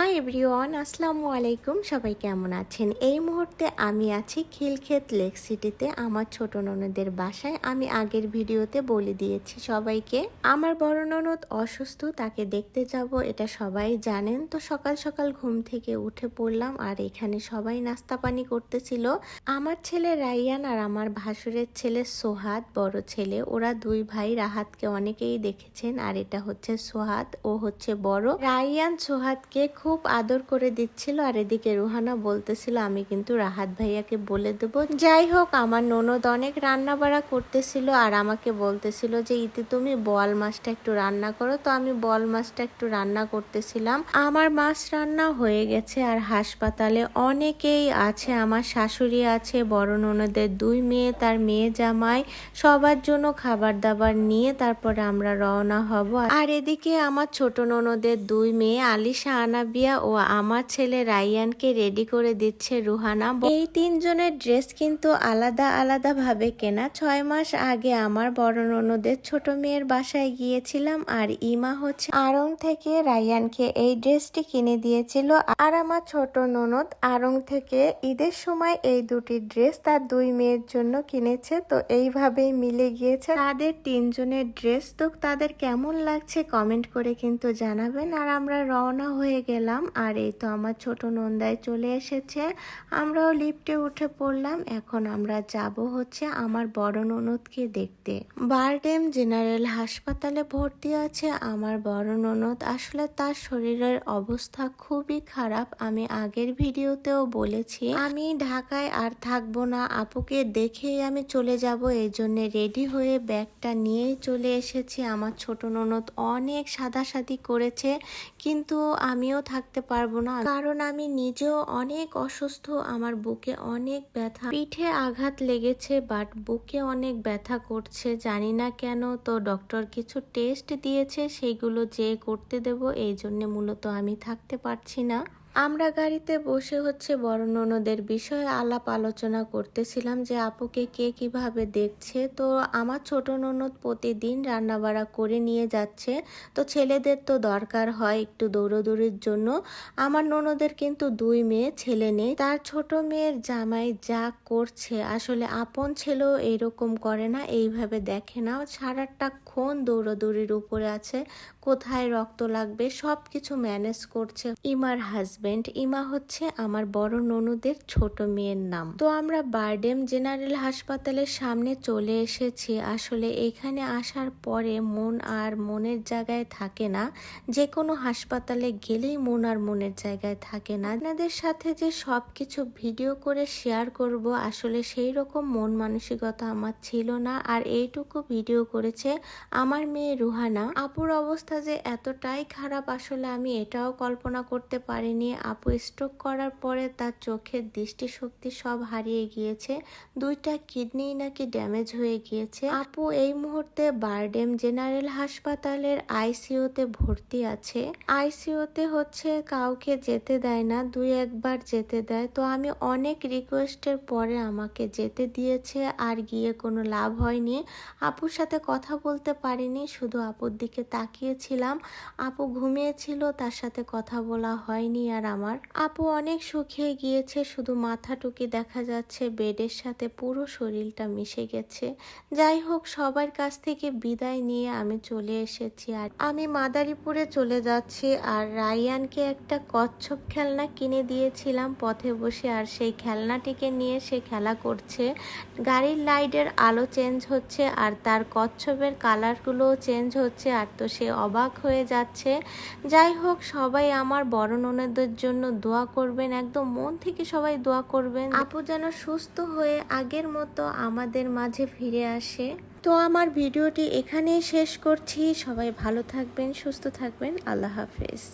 Hi everyone আসসালামু আলাইকুম। সবাই কেমন আছেন? এই মুহূর্তে আমি আছি খিলক্ষেত লেক সিটিতে আমার ছোট ননদের বাসায়। আমি আগের ভিডিওতে বলে দিয়েছি সবাইকে, আমার বড় ননদ অসুস্থ, তাকে দেখতে যাব, এটা সবাই জানেন। তো সকাল সকাল ঘুম থেকে উঠে পড়লাম আর এখানে সবাই নাস্তা পানি করতেছিল। আমার ছেলে রাইয়ান আর আমার ভাসুরের ছেলে সোহাদ, বড় ছেলে, ওরা দুই ভাই রাহাতকে অনেকেই দেখেছেন, আর এটা হচ্ছে সোহাদ, ও হচ্ছে বড়। রাইয়ান সোহাদকে খুব আদর করে দিচ্ছিল আর এদিকে রুহানা বলতেছিল, আমি কিন্তু রাহাত ভাইয়াকে বলে দেব। যাই হোক, আমার ননদ অনেক রান্না বাড়া করতেছিল আর আমাকে বলতেছিল যে, ইতি তুমি বল মাছটা একটু রান্না করো। তো আমি বল মাছটা একটু রান্না করতেছিলাম। আমার মাছ রান্না হয়ে গেছে আর হাসপাতালে অনেকেই আছে, আমার শাশুড়ি আছে, বড় ননদের দুই মেয়ে, তার মেয়ে জামাই, সবার জন্য খাবার দাবার নিয়ে তারপরে আমরা রওনা হব। আর এদিকে আমার ছোট ননদের দুই মেয়ে আলিশা আনাবিয়া ও আমার ছেলে রাইয়ানকে রেডি করে দিচ্ছে রুহানা। এই তিনজনের ড্রেস কিন্তু আলাদা আলাদা ভাবে কেনা। ছয় মাস আগে আমার বড় ননদের ছোট মেয়ের বাসায় গিয়েছিলাম আর ইমা হচ্ছে আড়ং থেকে রাইয়ানকে এই ড্রেসটি কিনে দিয়েছিল। আর আমার ছোট ননদ আড়ং থেকে ঈদের সময় এই দুটি ড্রেস তার দুই মেয়ের জন্য কিনেছে। তো এইভাবেই মিলে গিয়েছে। তাদের তিনজনের ড্রেস তো তাদের কেমন লাগছে কমেন্ট করে কিন্তু জানাবেন। আর আমরা রওনা হয়ে গেলাম। আর এই তো আমার ছোট নন্দায় চলে এসেছে। আমরাও লিফটে উঠে পড়লাম। এখন আমরা যাব হচ্ছে আমার বড় ননদকে দেখতে। বারডেম জেনারেল হাসপাতালে ভর্তি আছে আমার বড় ননদ। আসলে তার শরীরের অবস্থা খুবই খারাপ। আমি আগের ভিডিওতেও বলেছি, আমি ঢাকায় আর থাকব না। আপুকে দেখেই আমি চলে যাব। এই জন্য রেডি হয়ে ব্যাগটা নিয়েই চলে এসেছি। আমার ছোট ননদ অনেক সাদাসাদি করেছে, কিন্তু আমিও থাকতে পারব না। কারণ আমি নিজেও অনেক অসুস্থ, আমার বুকে অনেক ব্যথা, পিঠে আঘাত লেগেছে বাট বুকে অনেক ব্যথা করছে। জানি না কেন তো ডক্টর কিছু টেস্ট দিয়েছে সেইগুলো যে করতে দেব, এই জন্য মূলত আমি থাকতে পারছি না। আমরা গাড়িতে বসে হচ্ছে বড় ননদের বিষয়ে আলাপ আলোচনা করতেছিলাম যে, আপুকে কে কীভাবে দেখছে? তো আমার ছোট ননদ প্রতিদিন রান্নাবাড়া করে নিয়ে যাচ্ছে। তো ছেলেদের তো দরকার হয় একটু দৌড়দৌড়ির জন্য। আমার ননদের কিন্তু দুই মেয়ে, ছেলে নেই। তার ছোট মেয়ের জামাই যা করছে, আসলে আপন ছেলেও এরকম করে না, এইভাবে দেখে না। সারাটা ক্ষণ দৌড়দৌড়ির উপরে আছে। কোথায় রক্ত লাগবে সব কিছু ম্যানেজ করছে ইমার হাজবেন্ড ইমা হচ্ছে আমার বড় ননুদের ছোট মেয়ের নাম। তো আমরা বারডেম জেনারেল হাসপাতালের সামনে চলে এসেছি। আসলে এখানে আসার পরে মন আর মনের জায়গায় থাকে না। যে কোনো হাসপাতালে গেলেই মন আর মনের জায়গায় থাকে না। আপনাদের সাথে যে সব কিছু ভিডিও করে শেয়ার করব, আসলে সেই রকম মন মানসিকতা আমার ছিল না। আর এইটুকু ভিডিও করেছে আমার মেয়ে রুহানা। আপুর অবস্থা যে এতটাই খারাপ, আসলে আমি এটাও কল্পনা করতে পারিনি। আপু স্ট্রোক করার পরে তার চোখের দৃষ্টিশক্তি সব হারিয়ে গিয়েছে। দুইটা কিডনি নাকি ড্যামেজ হয়ে গিয়েছে। আপু এই মুহূর্তে বারডেম জেনারেল হাসপাতালের আইসিইউতে ভর্তি আছে। আইসিইউতে হচ্ছে কাউকে যেতে দেয় না, দুই একবার যেতে দেয়। তো আমি অনেক রিকোয়েস্টের পরে আমাকে যেতে দিয়েছে, আর গিয়ে কোনো লাভ হয়নি। আপুর সাথে কথা বলতে পারিনি, শুধু আপুর দিকে তাকিয়েছিলাম। আপু ঘুমিয়েছিল, তার সাথে কথা বলা হয়নি আর আমার। আপু অনেক শুকিয়ে গিয়েছে, শুধু মাথাটুকি দেখা যাচ্ছে, বেডের সাথে পুরো শরীরটা মিশে গেছে। যাই হোক, সবার কাছ থেকে বিদায় নিয়ে আমি চলে এসেছি আর আমি মাদারীপুরে চলে যাচ্ছি আর রায়ানকে একটা কচ্ছপ খেলনা কিনে দিয়েছিলাম পথে বসে আর সেই খেলনাটিকে নিয়ে সে খেলা করছে। গাড়ির লাইটের আলো চেঞ্জ হচ্ছে আর তার কচ্ছপের কালারগুলোও চেঞ্জ হচ্ছে আর তো সে অবাক হয়ে যাচ্ছে। যাই হোক, সবাই আমার বড় ননদের জন্য দোয়া করবেন একদম মন থেকে সবাই দোয়া করবেন। আপু যেন সুস্থ হয়ে আগের মতো আমাদের মাঝে ফিরে আসে। তো আমার ভিডিওটি এখানেই শেষ করছি। সবাই ভালো থাকবেন সুস্থ থাকবেন। আল্লাহ হাফেজ।